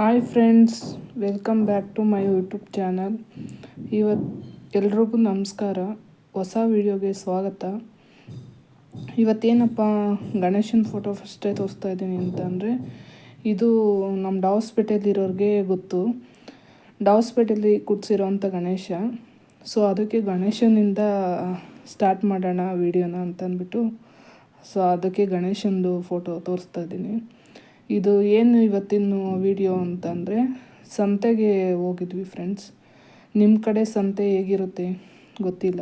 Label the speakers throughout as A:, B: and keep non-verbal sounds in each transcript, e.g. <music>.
A: Hi friends welcome back to my YouTube channel ಇವತ್ತು ಎಲ್ರಿಗೂ ನಮಸ್ಕಾರ. ಹೊಸ ವಿಡಿಯೋಗೆ ಸ್ವಾಗತ. ಇವತ್ತೇನಪ್ಪ, ಗಣೇಶನ ಫೋಟೋ ಫಸ್ಟೇ ತೋರಿಸ್ತಾ ಇದ್ದೀನಿ ಅಂತಂದರೆ, ಇದು ನಮ್ಮ ಡಾವಸ್ಪೇಟೆಯಲ್ಲಿರೋರಿಗೆ ಗೊತ್ತು. ಡಾವಸ್ಪೇಟೆಯಲ್ಲಿ ಕುಡ್ಸಿರೋವಂಥ ಗಣೇಶ. ಸೊ ಅದಕ್ಕೆ ಗಣೇಶನಿಂದ ಸ್ಟಾರ್ಟ್ ಮಾಡೋಣ ವಿಡಿಯೋನ ಅಂತಂದ್ಬಿಟ್ಟು. ಸೊ ಅದಕ್ಕೆ ಗಣೇಶಂದು ಫೋಟೋ ತೋರಿಸ್ತಾ ಇದ್ದೀನಿ. ಇದು ಏನು ಇವತ್ತಿನ ವಿಡಿಯೋ ಅಂತಂದರೆ, ಸಂತೆಗೆ ಹೋಗಿದ್ವಿ ಫ್ರೆಂಡ್ಸ್ ನಿಮ್ಮ ಕಡೆ ಸಂತೆ ಹೇಗಿರುತ್ತೆ ಗೊತ್ತಿಲ್ಲ.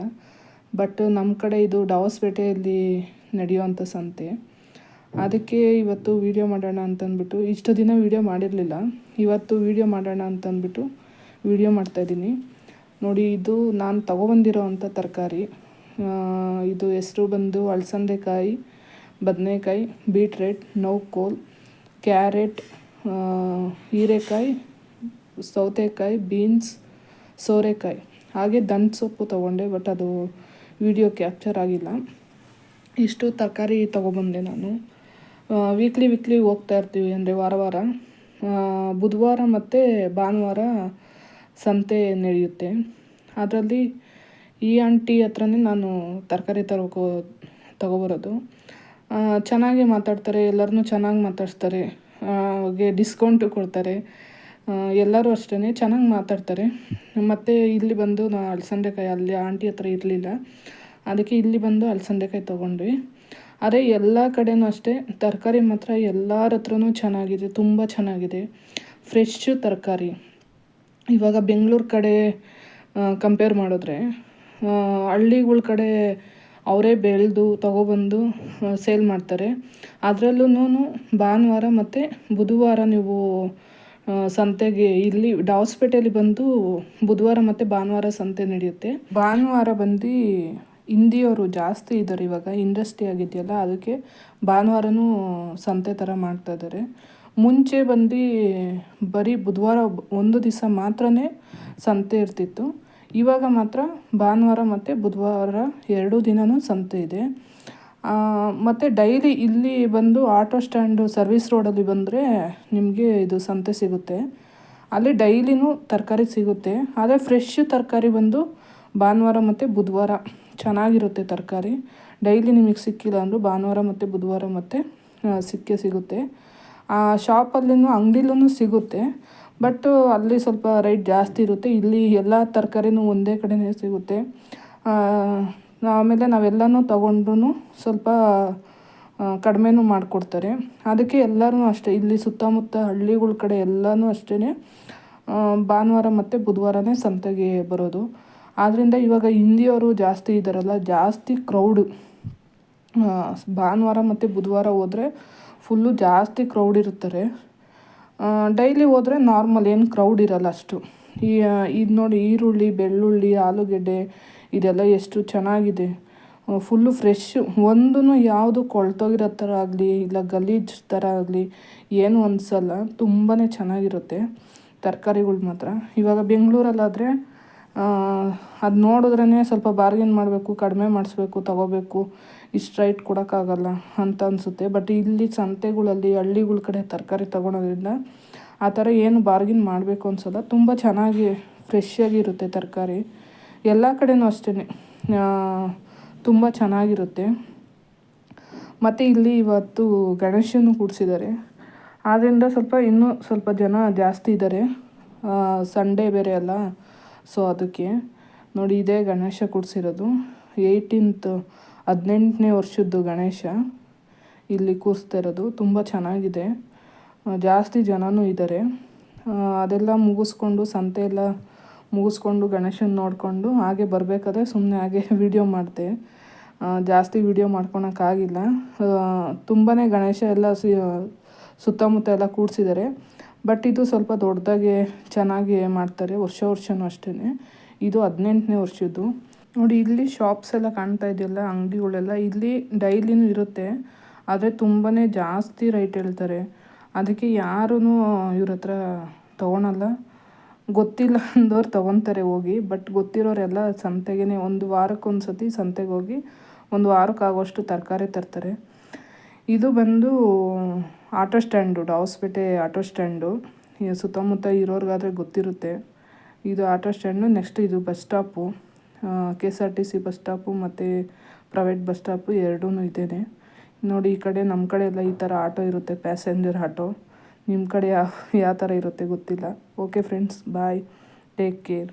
A: ಬಟ್ ನಮ್ಮ ಕಡೆ ಇದು ಡಾವಸ್ಪೇಟೆಯಲ್ಲಿ ನಡೆಯುವಂಥ ಸಂತೆ. ಅದಕ್ಕೆ ಇವತ್ತು ವೀಡಿಯೋ ಮಾಡೋಣ ಅಂತಂದ್ಬಿಟ್ಟು, ಇಷ್ಟು ದಿನ ವೀಡಿಯೋ ಮಾಡಿರಲಿಲ್ಲ. ಇವತ್ತು ವೀಡಿಯೋ ಮಾಡೋಣ ಅಂತಂದ್ಬಿಟ್ಟು ವೀಡಿಯೋ ಮಾಡ್ತಾಯಿದ್ದೀನಿ ನೋಡಿ, ಇದು ನಾನು ತೊಗೊಬಂದಿರೋ ಅಂಥ ತರಕಾರಿ. ಇದು ಹೆಸರು ಬಂದು ಅಲಸಂದೆಕಾಯಿ ಬದನೆಕಾಯಿ ಬೀಟ್ರೇಟ್ ನೋವ್ಕೋಲ್ ಕ್ಯಾರೆಟ್ ಹೀರೆಕಾಯಿ, ಸೌತೆಕಾಯಿ, ಬೀನ್ಸ್, ಸೋರೆಕಾಯಿ. ಹಾಗೆ ದನ್ ಸೊಪ್ಪು ತೊಗೊಂಡೆ, ಬಟ್ ಅದು ವಿಡಿಯೋ ಕ್ಯಾಪ್ಚರ್ ಆಗಿಲ್ಲ. ಇಷ್ಟು ತರಕಾರಿ ತೊಗೊಬಂದೆ ನಾನು. ವೀಕ್ಲಿ ವೀಕ್ಲಿ ಹೋಗ್ತಾ ಇರ್ತೀವಿ ಅಂದರೆ ವಾರ ವಾರ. ಬುಧವಾರ ಮತ್ತು ಭಾನುವಾರ ಸಂತೆ ನಡೆಯುತ್ತೆ. ಅದರಲ್ಲಿ ಈ ಆಂಟಿ ಹತ್ರನೇ ನಾನು ತರಕಾರಿ ತರಕೋ, ತಗೊಬರೋದು. ಚೆನ್ನಾಗಿ ಮಾತಾಡ್ತಾರೆ ಎಲ್ಲರನ್ನೂ ಚೆನ್ನಾಗಿ ಮಾತಾಡಿಸ್ತಾರೆ ಅವ್ರಿಗೆ ಡಿಸ್ಕೌಂಟು ಕೊಡ್ತಾರೆ. ಎಲ್ಲರೂ ಅಷ್ಟೇ ಚೆನ್ನಾಗಿ ಮಾತಾಡ್ತಾರೆ. ಮತ್ತು ಇಲ್ಲಿ ಬಂದು ನಾ ಅಲಸಂದೆಕಾಯಿ, ಅಲ್ಲಿ ಆಂಟಿ ಹತ್ರ ಇರಲಿಲ್ಲ. ಅದಕ್ಕೆ ಇಲ್ಲಿ ಬಂದು ಅಲಸಂದೆಕಾಯಿ ತೊಗೊಂಡ್ವಿ. ಅದೇ ಎಲ್ಲ ಕಡೆಯೂ ಅಷ್ಟೇ, ತರಕಾರಿ ಮಾತ್ರ ಎಲ್ಲರ ಹತ್ರನೂ ಚೆನ್ನಾಗಿದೆ, ತುಂಬ ಚೆನ್ನಾಗಿದೆ. ಫ್ರೆಶ್ಶು ತರಕಾರಿ. ಇವಾಗ ಬೆಂಗಳೂರು ಕಡೆ ಕಂಪೇರ್ ಮಾಡಿದ್ರೆ ಹಳ್ಳಿಗಳ ಕಡೆ ಅವರೇ ಬೆಳೆದು ತಗೊಬಂದು ಸೇಲ್ ಮಾಡ್ತಾರೆ. ಅದರಲ್ಲೂ ಭಾನುವಾರ ಮತ್ತು ಬುಧವಾರ ನೀವು ಸಂತೆಗೆ ಇಲ್ಲಿ ಡಾವಸ್ಪೇಟೆಯಲ್ಲಿ ಬಂದು ಬುಧವಾರ ಮತ್ತು ಭಾನುವಾರ ಸಂತೆ ನಡೆಯುತ್ತೆ. ಭಾನುವಾರ ಬಂದು ಹಿಂದಿಯವರು ಜಾಸ್ತಿ ಇದ್ದಾರೆ ಇವಾಗ ಇಂಡಸ್ಟ್ರಿ ಆಗಿದೆಯಲ್ಲ, ಅದಕ್ಕೆ ಭಾನುವಾರನೂ ಸಂತೆ ಥರ ಮಾಡ್ತಾ ಇದ್ದಾರೆ. ಮುಂಚೆ ಬಂದು ಬರೀ ಬುಧವಾರ ಒಂದು ದಿವಸ ಮಾತ್ರ ಸಂತೆ ಇರ್ತಿತ್ತು. ಇವಾಗ ಮಾತ್ರ ಭಾನುವಾರ ಮತ್ತು ಬುಧವಾರ ಎರಡೂ ದಿನವೂ ಸಂತೆ ಇದೆ. ಮತ್ತು ಡೈಲಿ ಇಲ್ಲಿ ಬಂದು ಆಟೋ ಸ್ಟ್ಯಾಂಡು ಸರ್ವಿಸ್ ರೋಡಲ್ಲಿ ಬಂದರೆ ನಿಮಗೆ ಇದು ಸಂತೆ ಸಿಗುತ್ತೆ. ಅಲ್ಲಿ ಡೈಲಿನೂ ತರಕಾರಿ ಸಿಗುತ್ತೆ. ಆದರೆ ಫ್ರೆಶ್ ತರಕಾರಿ ಬಂದು ಭಾನುವಾರ ಮತ್ತು ಬುಧವಾರ ಚೆನ್ನಾಗಿರುತ್ತೆ ತರಕಾರಿ. ಡೈಲಿ ನಿಮಗೆ ಸಿಕ್ಕಿಲ್ಲ ಅಂದರೂ ಭಾನುವಾರ ಮತ್ತು ಬುಧವಾರ ಮತ್ತು ಸಿಕ್ಕೇ ಸಿಗುತ್ತೆ. ಆ ಶಾಪಲ್ಲಿನೂ ಅಂಗಡಿಲೂ ಸಿಗುತ್ತೆ. ಬಟ್ ಅಲ್ಲಿ ಸ್ವಲ್ಪ ರೈಟ್ ಜಾಸ್ತಿ ಇರುತ್ತೆ. ಇಲ್ಲಿ ಎಲ್ಲ ತರಕಾರಿನೂ ಒಂದೇ ಕಡೆಯೇ ಸಿಗುತ್ತೆ. ಆಮೇಲೆ ನಾವೆಲ್ಲನೂ ತೊಗೊಂಡ್ರೂ ಸ್ವಲ್ಪ ಕಡಿಮೆನೂ ಮಾಡಿಕೊಡ್ತಾರೆ. ಅದಕ್ಕೆ ಎಲ್ಲರೂ ಅಷ್ಟೇ. ಇಲ್ಲಿ ಸುತ್ತಮುತ್ತ ಹಳ್ಳಿಗಳ ಕಡೆ ಎಲ್ಲನೂ ಅಷ್ಟೇ ಭಾನುವಾರ ಮತ್ತು ಬುಧವಾರನೇ ಸಂತೆಗೆ ಬರೋದು. ಆದ್ದರಿಂದ ಇವಾಗ ಹಿಂದಿಯವರು ಜಾಸ್ತಿ ಇದ್ದಾರಲ್ಲ ಜಾಸ್ತಿ ಕ್ರೌಡು ಭಾನುವಾರ ಮತ್ತು ಬುಧವಾರ ಹೋದರೆ ಫುಲ್ಲು ಜಾಸ್ತಿ ಕ್ರೌಡ್ ಇರ್ತಾರೆ ಡೈಲಿ ಹೋದರೆ ನಾರ್ಮಲ್ ಏನು ಕ್ರೌಡ್ ಇರಲ್ಲ ಅಷ್ಟು. ಈ ಇದು ನೋಡಿ ಈರುಳ್ಳಿ, ಬೆಳ್ಳುಳ್ಳಿ, ಆಲೂಗೆಡ್ಡೆ, ಇದೆಲ್ಲ ಎಷ್ಟು ಚೆನ್ನಾಗಿದೆ. ಫುಲ್ಲು ಫ್ರೆಶ್ಶು ಒಂದೂ ಯಾವುದು ಕೊಳ್ತೋಗಿರೋ ಥರ ಆಗಲಿ, ಇಲ್ಲ ಗಲೀಜು ಥರ ಆಗಲಿ, ಏನು ಅನಿಸಲ್ಲ. ತುಂಬಾ ಚೆನ್ನಾಗಿರುತ್ತೆ. ತರಕಾರಿಗಳು ಮಾತ್ರ. ಇವಾಗ ಬೆಂಗಳೂರಲ್ಲಾದರೆ ಅದು ನೋಡಿದ್ರೇ ಸ್ವಲ್ಪ ಬಾರ್ಗೇನ್ ಮಾಡಬೇಕು, ಕಡಿಮೆ ಮಾಡಿಸ್ಬೇಕು, ತಗೋಬೇಕು. ಇಷ್ಟು ರೈಟ್ ಕೊಡೋಕ್ಕಾಗಲ್ಲ ಅಂತ ಅನಿಸುತ್ತೆ. ಬಟ್ ಇಲ್ಲಿ ಸಂತೆಗಳಲ್ಲಿ, ಹಳ್ಳಿಗಳ ಕಡೆ ತರಕಾರಿ ತೊಗೊಳೋದ್ರಿಂದ ಆ ಥರ ಏನು ಬಾರ್ಗಿನ್ ಮಾಡಬೇಕು ಅನ್ಸಲ್ಲ. ತುಂಬ ಚೆನ್ನಾಗಿ ಫ್ರೆಶ್ಶಾಗಿರುತ್ತೆ ತರಕಾರಿ. ಎಲ್ಲ ಕಡೆಯೂ ಅಷ್ಟೇ ತುಂಬ ಚೆನ್ನಾಗಿರುತ್ತೆ. ಮತ್ತು ಇಲ್ಲಿ ಇವತ್ತು ಗಣೇಶನೂ ಕೂಡಿಸಿದ್ದಾರೆ. ಆದ್ದರಿಂದ ಸ್ವಲ್ಪ ಇನ್ನೂ ಸ್ವಲ್ಪ ಜನ ಜಾಸ್ತಿ ಇದ್ದಾರೆ ಸಂಡೇ ಬೇರೆ ಅಲ್ಲ. ಸೊ ಅದಕ್ಕೆ ನೋಡಿ ಇದೇ ಗಣೇಶ ಕೂಡಿಸಿರೋದು. ಏಯ್ಟೀನ್ತ್ ಹದಿನೆಂಟನೇ ವರ್ಷದ್ದು ಗಣೇಶ ಇಲ್ಲಿ ಕೂರಿಸ್ತಾ ಇರೋದು ತುಂಬ ಚೆನ್ನಾಗಿದೆ. ಜಾಸ್ತಿ ಜನನೂ ಇದ್ದಾರೆ ಅದೆಲ್ಲ ಮುಗಿಸ್ಕೊಂಡು, ಸಂತೆ ಮುಗಿಸ್ಕೊಂಡು ಗಣೇಶನ ನೋಡಿಕೊಂಡು ಹಾಗೆ ಬರಬೇಕಾದ್ರೆ ಸುಮ್ಮನೆ ಹಾಗೆ <laughs> ವಿಡಿಯೋ ಮಾಡಿದೆ. ಜಾಸ್ತಿ ವಿಡಿಯೋ ಮಾಡ್ಕೊಳಕ್ಕಾಗಿಲ್ಲ ತುಂಬಾ ಗಣೇಶ ಎಲ್ಲ ಸುತ್ತಮುತ್ತ ಎಲ್ಲ ಕೂಡಿಸಿದ್ದಾರೆ ಬಟ್ ಇದು ಸ್ವಲ್ಪ ದೊಡ್ಡದಾಗೆ ಚೆನ್ನಾಗಿ ಮಾಡ್ತಾರೆ, ವರ್ಷ ವರ್ಷವೂ ಅಷ್ಟೇ ಇದು ಹದಿನೆಂಟನೇ ವರ್ಷದ್ದು. ನೋಡಿ, ಇಲ್ಲಿ ಶಾಪ್ಸ್ ಎಲ್ಲ ಕಾಣ್ತಾ ಇದೆಯಲ್ಲ, ಅಂಗಡಿಗಳೆಲ್ಲ, ಇಲ್ಲಿ ಡೈಲಿನೂ ಇರುತ್ತೆ. ಆದರೆ ತುಂಬಾ ಜಾಸ್ತಿ ರೈಟ್ ಹೇಳ್ತಾರೆ. ಅದಕ್ಕೆ ಯಾರೂ ಇವ್ರ ಹತ್ರ ತೊಗೊಳಲ್ಲ. ಗೊತ್ತಿಲ್ಲ <laughs> ಅಂದವ್ರು ತೊಗೊತಾರೆ ಹೋಗಿ ಬಟ್ ಗೊತ್ತಿರೋರೆಲ್ಲ ಸಂತೆಗೆ ಒಂದು ವಾರಕ್ಕೊಂದು ಸತಿ ಸಂತೆಗೆ ಹೋಗಿ, ಒಂದು ವಾರಕ್ಕೆ ಆಗೋಷ್ಟು ತರಕಾರಿ ತರ್ತಾರೆ. ಇದು ಬಂದು auto stand Dabaspete auto stand. ಸುತ್ತಮುತ್ತ ಇರೋರಿಗಾದರೆ ಗೊತ್ತಿರುತ್ತೆ. ಇದು ಆಟೋ ಸ್ಟ್ಯಾಂಡು, ನೆಕ್ಸ್ಟ್ ಇದು bus stop. K S R T C bus stop ಮತ್ತು ಪ್ರೈವೇಟ್ ಬಸ್ ಸ್ಟಾಪು ಎರಡೂ ಇದೇನೆ. ನೋಡಿ, ಈ ಕಡೆ ನಮ್ಮ ಕಡೆ ಎಲ್ಲ ಈ ಥರ ಆಟೋ ಇರುತ್ತೆ, ಪ್ಯಾಸೆಂಜರ್ ಆಟೋ. ನಿಮ್ಮ ಕಡೆ ಯಾವ ಯಾವ ಥರ ಇರುತ್ತೆ ಗೊತ್ತಿಲ್ಲ. Okay friends, bye. Take care.